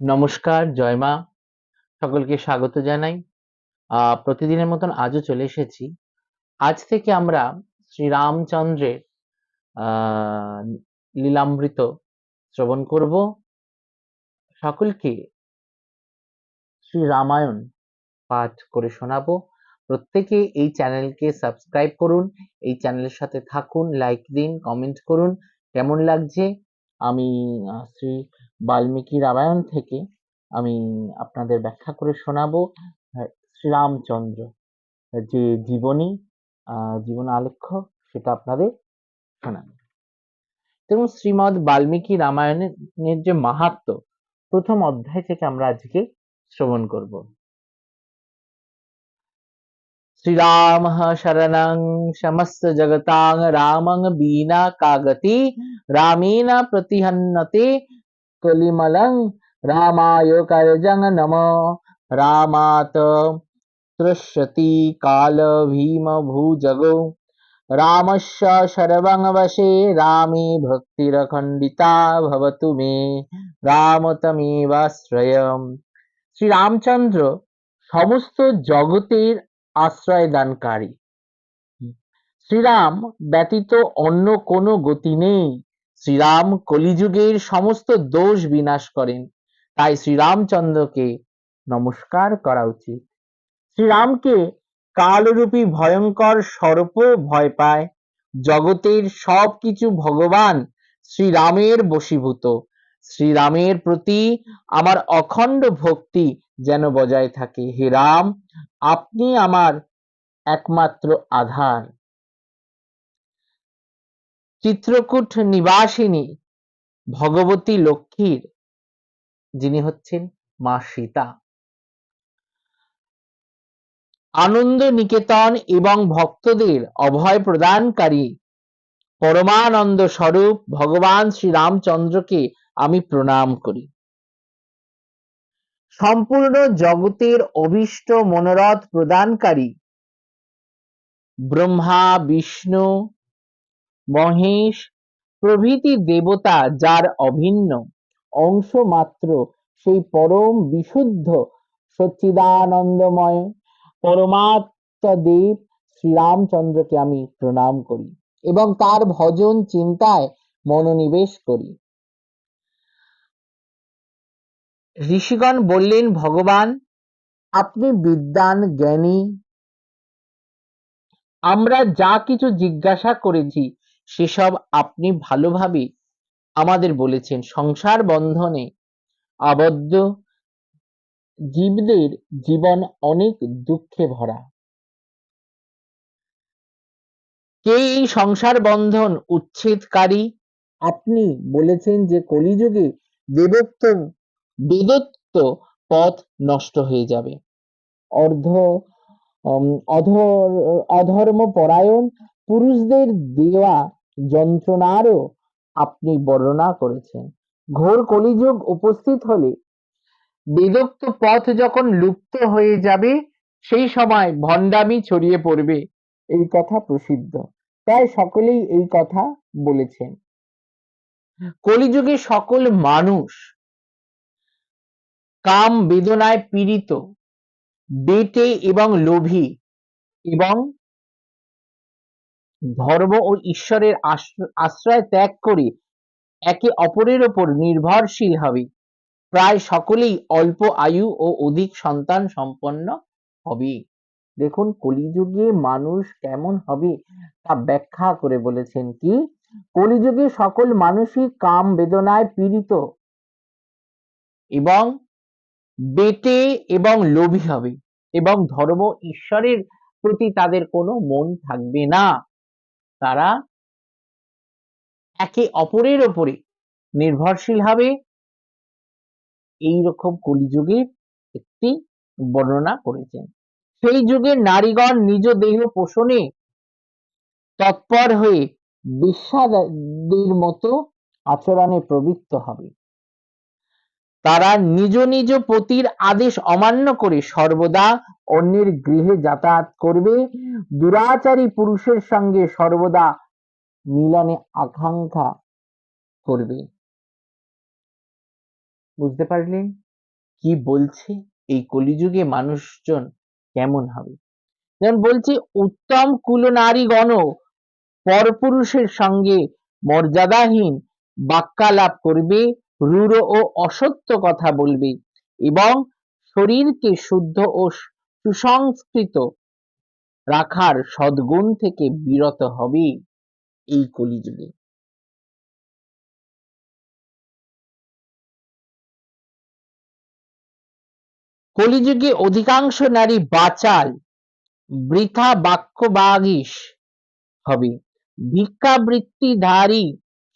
নমস্কার, জয় মা। সকলকে স্বাগত জানাই। প্রতিদিনের মতন আজও চলে এসেছি। আজ থেকে আমরা শ্রীরামচন্দ্রের লীলামৃত শ্রবণ করব। সকলকে শ্রী রামায়ণ পাঠ করে শোনাবো। প্রত্যেকে এই চ্যানেলকে সাবস্ক্রাইব করুন, এই চ্যানেলের সাথে থাকুন, লাইক দিন, কমেন্ট করুন। কেমন লাগছে? আমি শ্রী বাল্মীকি রামায়ণ থেকে আমি আপনাদের ব্যাখ্যা করে শোনাবো আ শ্রীরামচন্দ্র, যে জীবনী জীবন আলেখ্য, সেটা আপনাদের শোনাবো। দেখুন, শ্রীমদ বাল্মীকি রামায়ণের যে মাহাত্ম্য, প্রথম অধ্যায় থেকে আমরা আজকে শ্রবণ করব। श्रीरामः शरणं समस्तजगतां रामं विना का गति रामेण प्रतिहन्यते कलिमलं रामाय करजं नमः रामात् तृष्यति काल भीमभुजगो रामस्य सर्वं वशे रामे भक्तिरखण्डिता भवतु मे রামতমেবাশ্রয়ম শ্রীরামচন্দ্র সমস্ত জগতের আশ্রয় দানকারী শ্রীরাম ব্যতীত অন্য কোনো গতি নেই। শ্রীরাম কলিযুগের সমস্ত দোষ বিনাশ করেন। তাই শ্রীরামচন্দ্রকে নমস্কার করা উচিত। শ্রীরামকে কালরূপী ভয়ঙ্কর সর্প ভয় পায়। জগতের সব কিছু ভগবান শ্রীরামের বশীভূত। শ্রীরামের প্রতি আমার অখণ্ড ভক্তি যেন বজায় থাকে। হে রাম আপনি আমার একমাত্র আধার চিত্রকূট নিবাসিনী ভগবতী লক্ষ্মীর, যিনি হচ্ছেন মা সীতা। আনন্দ নিকেতন এবং ভক্তদের অভয় প্রদানকারী পরমানন্দ স্বরূপ ভগবান শ্রীরামচন্দ্রকে আমি প্রণাম করি। সম্পূর্ণ জগতের অভীষ্ট মনোরথ প্রদানকারী। ব্রহ্মা, বিষ্ণু, মহেশ প্রভৃতি দেবতা যার অভিন্ন অংশ মাত্র, সেই পরম বিশুদ্ধ সচ্চিদানন্দময় পরমাত্মা দেব শ্রীরামচন্দ্রকে আমি প্রণাম করি এবং তার ভজন চিন্তায় মনোনিবেশ করি। ঋষিগণ বললেন, ভগবান, আপনি বিদ্বান, জ্ঞানী। আমরা যা কিছু জিজ্ঞাসা করেছি, সেসব আপনি ভালোভাবে আমাদের বলেছেন। সংসার বন্ধনে আবদ্ধ জীবদের জীবন অনেক দুঃখে ভরা। কে এই সংসার বন্ধন উচ্ছেদকারী? আপনি বলেছেন যে কলিযুগে দেবত্ব বেদত্ব পথ নষ্ট হয়ে যাবে। অর্ধ অধর অধর্ম পরায়ণ পুরুষদের দেওয়া যন্ত্রণারও আপনি বর্ণনা করেছেন। ঘোর কলিযুগ উপস্থিত হলে বেদোক্ত পথ যখন লুপ্ত হয়ে যাবে, সেই সময় ভণ্ডামি ছড়িয়ে পড়বে। এই কথা প্রসিদ্ধ। তাই সকলেই এই কথা বলেছেন। কলিযুগে সকল মানুষ কাম বেদনায় পীড়িত, বেটে এবং লোভী এবং ধর্ম ও ঈশ্বরের আশ্রয় ত্যাগ করে একে অপরের ওপর নির্ভরশীল হবে। প্রায় সকলেই অল্প আয়ু ও অধিক সন্তান সম্পন্ন হবে। দেখুন, কলিযুগে মানুষ কেমন হবে তা ব্যাখ্যা করে বলেছেন কি? কলিযুগে সকল মানুষই কাম বেদনায় পীড়িত এবং বেটে এবং লোভী হবে এবং ধর্ম ঈশ্বরের প্রতি তাদের কোনো মন থাকবে না। তারা একে অপরের ওপরে নির্ভরশীল হবে। এই রকম কলিযুগের একটি বর্ণনা করেছেন। সেই যুগে নারীগণ নিজ দেহ পোষণে তৎপর হয়ে বিশ্বাদের মতো আচরণে প্রবৃত্ত হবে। তারা নিজ নিজ পতির আদেশ অমান্য করে সর্বদা অন্যের গৃহে যাতায়াত করবে। দুরাচারী পুরুষের সঙ্গে সর্বদা মিলনে আকাঙ্ক্ষা করবে। বুঝতে পারলেন কি বলছে? এই কলিযুগে মানুষজন কেমন হবে? যেমন বলছে, উত্তম কুলনারীগণ পরপুরুষের সঙ্গে মর্যাদাহীন বাক্যালাপ করবে। রূঢ় ও অসত্য কথা বলবে এবং শরীরকে শুদ্ধ ও সুসংস্কৃত রাখার সদ্গুণ থেকে বিরত হবে এই কলিযুগে। কলিযুগে অধিকাংশ নারী বাচাল, বৃথা বাক্যবাগীশ হবে। ভিক্ষাবৃত্তিধারী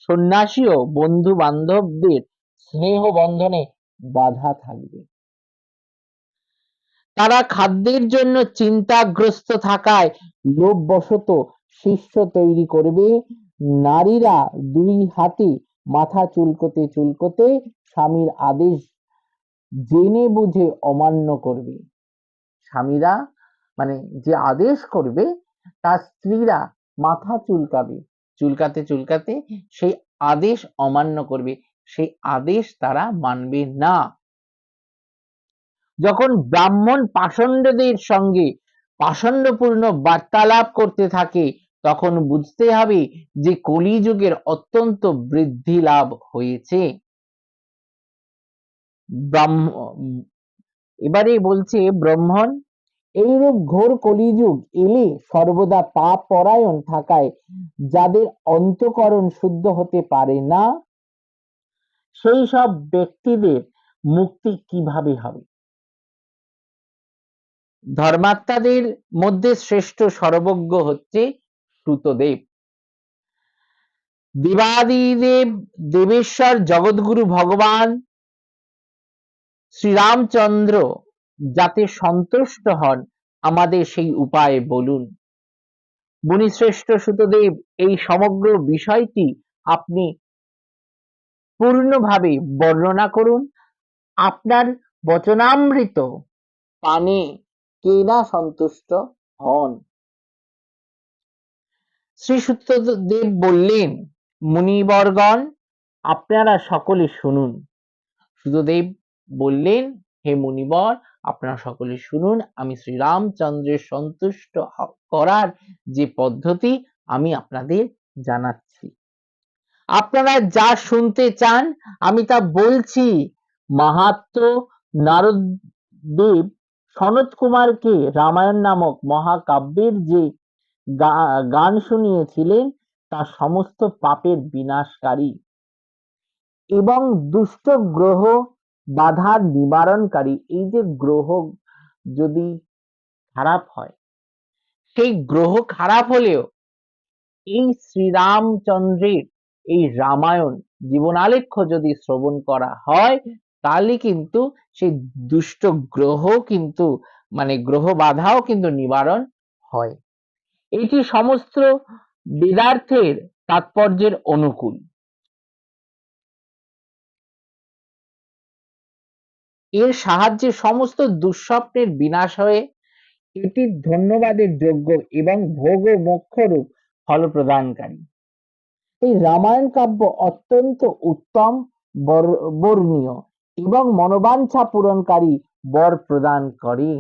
সন্ন্যাসীও বন্ধু বান্ধবদের স্নেহ বন্ধনে বাধা থাকবে। তারা খাদ্যের জন্য চিন্তাগ্রস্ত থাকায় লোভবশত শিষ্য তৈরি করবে। নারীরা দুই হাতে মাথা চুলকোতে চুলকোতে স্বামীর আদেশ জেনে বুঝে অমান্য করবে। স্বামীরা মানে যে আদেশ করবে, তার স্ত্রীরা মাথা চুলকাবে। চুলকাতে চুলকাতে সেই আদেশ অমান্য করবে। সেই আদেশ তারা মানবে না। যখন ব্রাহ্মণ পাষণ্ডদের সঙ্গে পাষণ্ডপূর্ণ বার্তালাপ করতে থাকে, তখন বুঝতে হবে যে কলিযুগের অত্যন্ত বৃদ্ধি লাভ হয়েছে। ব্রাহ্ম, এবারে বলছে ব্রাহ্মণ, এইরূপ ঘোর কলিযুগ এলে সর্বদা পাপ পরায়ণ থাকায় যাদের অন্তকরণ শুদ্ধ হতে পারে না সেই সব ব্যক্তিদের মুক্তি কীভাবে হবে? ধর্মাত্মাদের মধ্যে শ্রেষ্ঠ সর্বজ্ঞ হচ্ছে সুতদেব। দেবাদিদেব, দেবেশ্বর জগৎগুরু ভগবান, শ্রীরামচন্দ্র যাতে সন্তুষ্ট হন আমাদের সেই উপায় বলুন। মুনিশ্রেষ্ঠ সুতদেব, এই সমগ্র বিষয়টি আপনি পূর্ণভাবে বর্ণনা করুন। আপনার বচনামৃত পানে কে না সন্তুষ্ট হন। শ্রী সুতদেব বললেন, মুনিবরগণ, আপনারা সকলে শুনুন। সুতদেব বললেন, হে মুনিবর, আপনারা সকলে শুনুন, আমি শ্রীরামচন্দ্রের সন্তুষ্ট করার যে পদ্ধতি আমি আপনাদের জানাচ্ছি। আপনারা যা শুনতে চান, আমি তা বলছি। মাহাত্ম নারদ দেব সনত কুমারকে রামায়ণ নামক মহাকাব্যের যে গান শুনিয়েছিলেন, তা সমস্ত পাপের বিনাশকারী এবং দুষ্ট গ্রহ বাধার নিবারণকারী। এই যে গ্রহ যদি খারাপ হয়, সেই গ্রহ খারাপ হলেও এই শ্রীরামচন্দ্রের এই রামায়ণ জীবনালেখ্য যদি শ্রবণ করা হয়, তাহলে কিন্তু সেই দুষ্ট গ্রহ কিন্তু মানে গ্রহ বাধাও কিন্তু নিবারণ হয়। এটি সমস্ত বেদার্থের তাৎপর্যের অনুকূল। এর সাহায্যে সমস্ত দুঃস্বপ্নের বিনাশ হয়ে এটি ধন্যবাদের যোগ্য এবং ভোগ ও মোক্ষরূপ ফল প্রদানকারী এই রামায়ণ কাব্য অত্যন্ত উত্তম বর্ণীয় এবং মনোবাঞ্ছা পূরণকারী বর প্রদান করে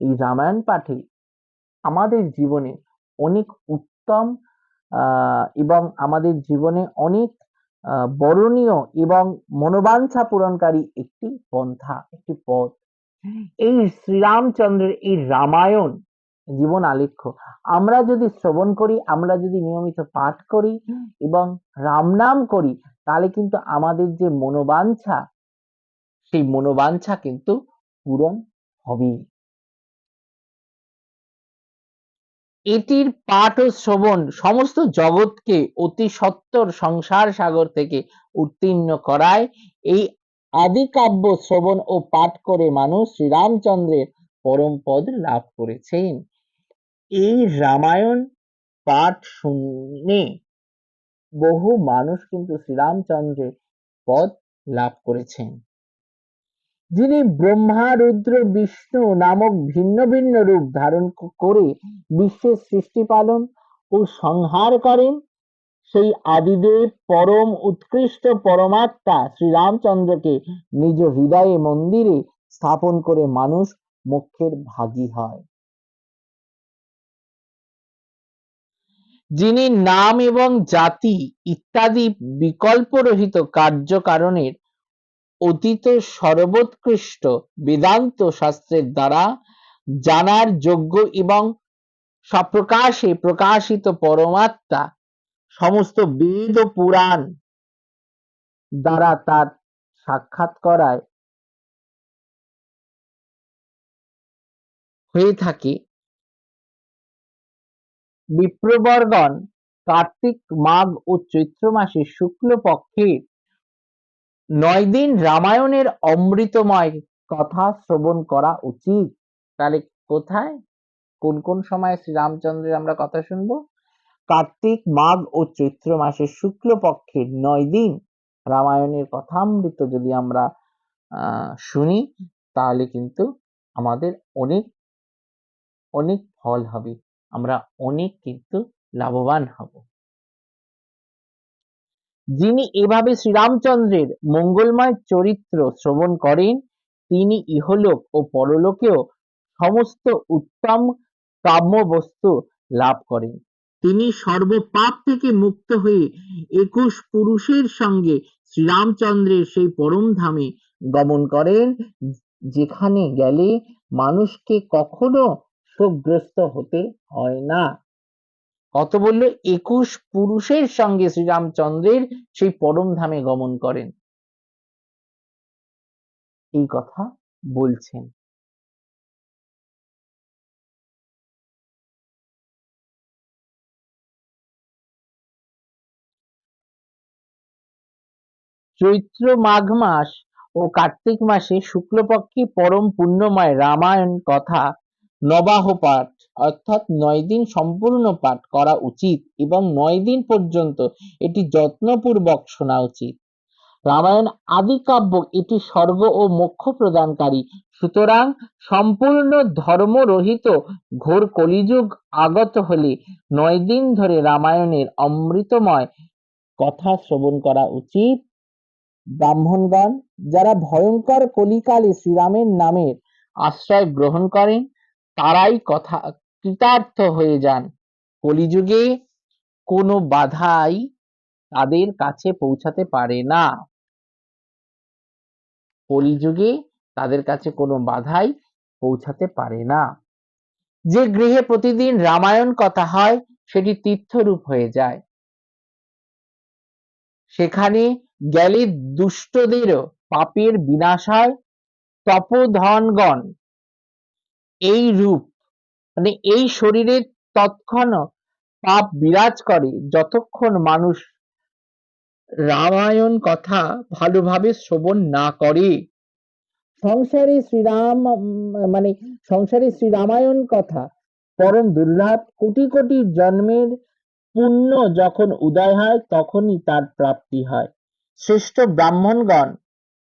এই রামায়ণ পাঠে। আমাদের জীবনে অনেক উত্তম এবং আমাদের জীবনে অনেক বরণীয় এবং মনোবাঞ্ছা পূরণকারী একটি পন্থা, একটি পথ এই শ্রীরামচন্দ্রের এই রামায়ণ জীবন আলেখ্য। আমরা যদি শ্রবণ করি আমরা যদি নিয়মিত পাঠ করি এবং রাম নাম করি তাহলে কিন্তু আমাদের যে মনোবাঞ্ছা সেই মনোবাঞ্ছা কিন্তু পূরণ হবেই। এটির পাঠ ও শ্রবণ সমস্ত জগৎকে অতি সত্তর সংসার সাগর থেকে উত্তীর্ণ করায়। এই আদি কাব্য শ্রবণ ও পাঠ করে মানুষ শ্রীরামচন্দ্রের পরম পদ লাভ করেছেন। এই রামায়ণ পাঠ শুনে বহু মানুষ কিন্তু শ্রীরামচন্দ্রের পদ লাভ করেছেন। যিনি ব্রহ্মা, রুদ্র, বিষ্ণু নামক ভিন্ন ভিন্ন রূপ ধারণ করে বিশ্বের সৃষ্টি পালন ও সংহার করেন, সেই আদিদেব পরম উৎকৃষ্ট পরমাত্মা শ্রীরামচন্দ্রকে নিজ হৃদয়ে মন্দিরে স্থাপন করে মানুষ মোক্ষের ভাগী হয়। যিনি নাম এবং জাতি ইত্যাদি বিকল্পরহিত কার্যকারণের অতীত সর্বোৎকৃষ্ট বেদান্ত শাস্ত্রের দ্বারা জানার যোগ্য এবং সপ্রকাশে প্রকাশিত পরমাত্মা সমস্ত বেদ ও পুরাণ দ্বারা তার সাক্ষাৎ করায় হয়ে থাকে। বিপ্রবরগণ কার্তিক, মাঘ ও চৈত্র মাসের শুক্লপক্ষে নয় দিন রামায়ণের অমৃতময় কথা শ্রবণ করা উচিত। তাহলে কোথায়? কোন কোন সময় শ্রীরামচন্দ্রের আমরা কথা শুনব? কার্তিক, মাঘ ও চৈত্র মাসের শুক্লপক্ষের নয় দিন রামায়ণের কথামৃত যদি আমরা শুনি, তাহলে কিন্তু আমাদের অনেক অনেক ফল হবে। আমরা অনেক কিন্তু লাভবান হব। যিনি এভাবে শ্রীরামচন্দ্রের মঙ্গলময় চরিত্র শ্রবণ করেন, তিনি ইহলোক ও পরলোকেও সমস্ত উত্তম কাম্য বস্তু লাভ করেন। তিনি সর্বপাপ থেকে মুক্ত হয়ে একুশ পুরুষের সঙ্গে শ্রীরামচন্দ্রের সেই পরম ধামে গমন করেন, যেখানে গেলে মানুষকে কখনো শোকগ্রস্ত হতে হয় না। কত বলল একুশ পুরুষের সঙ্গে শ্রীরামচন্দ্রের সেই পরম ধামে গমন করেন। এই কথা বলছেন। চৈত্র মাঘ মাস ও কার্তিক মাসে শুক্লপক্ষে পরম পুণ্যময় রামায়ণ কথা নবাহ পাঠ, অর্থাৎ নয় দিন সম্পূর্ণ পাঠ করা উচিত এবং নয় দিন পর্যন্ত এটি যত্নপূর্বক শোনা উচিত। রামায়ণ আদি কাব্য এটি স্বর্গ ও মোক্ষ প্রদানকারী। সুতরাং সম্পূর্ণ ধর্মরহিত ঘোর কলিযুগ আগত হলে নয় দিন ধরে রামায়ণের অমৃতময় কথা শ্রবণ করা উচিত। ব্রাহ্মণগণ, যারা ভয়ঙ্কর কলিকালে শ্রীরামের নামের আশ্রয় গ্রহণ করেন তারাই কথা, কৃতার্থ হয়ে যান। কলিযুগে কোনো বাধাই তাদের কাছে পৌঁছাতে পারে না। কলিযুগে তাদের কাছে কোনো বাধাই পৌঁছাতে পারে না। যে গৃহে প্রতিদিন রামায়ণ কথা হয়, সেটি তীর্থরূপ হয়ে যায়। সেখানে গেলে দুষ্টদেরও পাপের বিনাশ হয় তপোধনগণ এই রূপ মানে এই শরীরে তৎক্ষণ পাপ বিরাজ করে যতক্ষণ মানুষ রামায়ণ কথা ভালোভাবে শ্রবণ না করে। সংসারে শ্রীরাম মানে সংসারে শ্রীরামায়ণ কথা পরম দুর্লভ কোটি কোটি জন্মের পুণ্য যখন উদয় হয় তখনই তার প্রাপ্তি হয়। শ্রেষ্ঠ ব্রাহ্মণগণ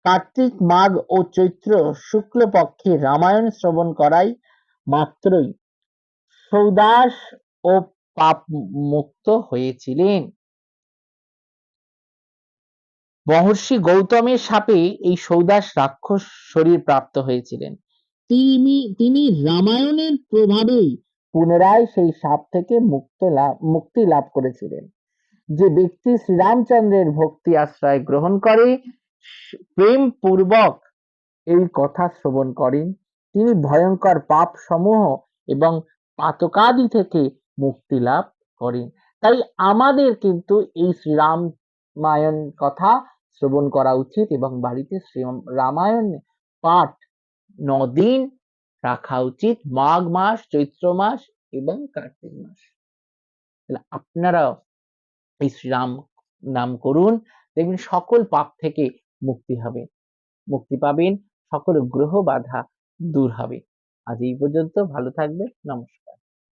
কার্তিক, মাঘ ও চৈত্র শুক্লপক্ষে রামায়ণ শ্রবণ করাই মাত্রই সৌদাস ও পাপ মুক্ত হয়েছিলেন। মহর্ষি গৌতমের সাপে এই সৌদাস রাক্ষস শরীর প্রাপ্ত হয়েছিলেন। তিনি তিনি রামায়ণের প্রভাবেই পুনরায় সেই সাপ থেকে মুক্ত মুক্তি লাভ করেছিলেন। যে ব্যক্তি শ্রীরামচন্দ্রের ভক্তি আশ্রয় গ্রহণ করে প্রেম পূর্বক এই কথা শ্রবণ করেন। তিনি ভয়ঙ্কর পাপ সমূহ এবং পাতকাদি থেকে মুক্তি লাভ করেন। তাই আমাদের কিন্তু এই শ্রীরাম মায়ন কথা শ্রবণ করা উচিত এবং বাড়িতে শ্রী রামায়ণ পাঠ নদিন রাখা উচিত। মাঘ মাস, চৈত্র মাস এবং কার্তিক মাস। তাহলে আপনারাও এই শ্রীরাম নাম করুন। দেখবেন সকল পাপ থেকে মুক্তি হবে। মুক্তি পাবেন, সকল গ্রহ বাধা দূর হবে। আজ এই পর্যন্ত, ভালো থাকবে নমস্কার।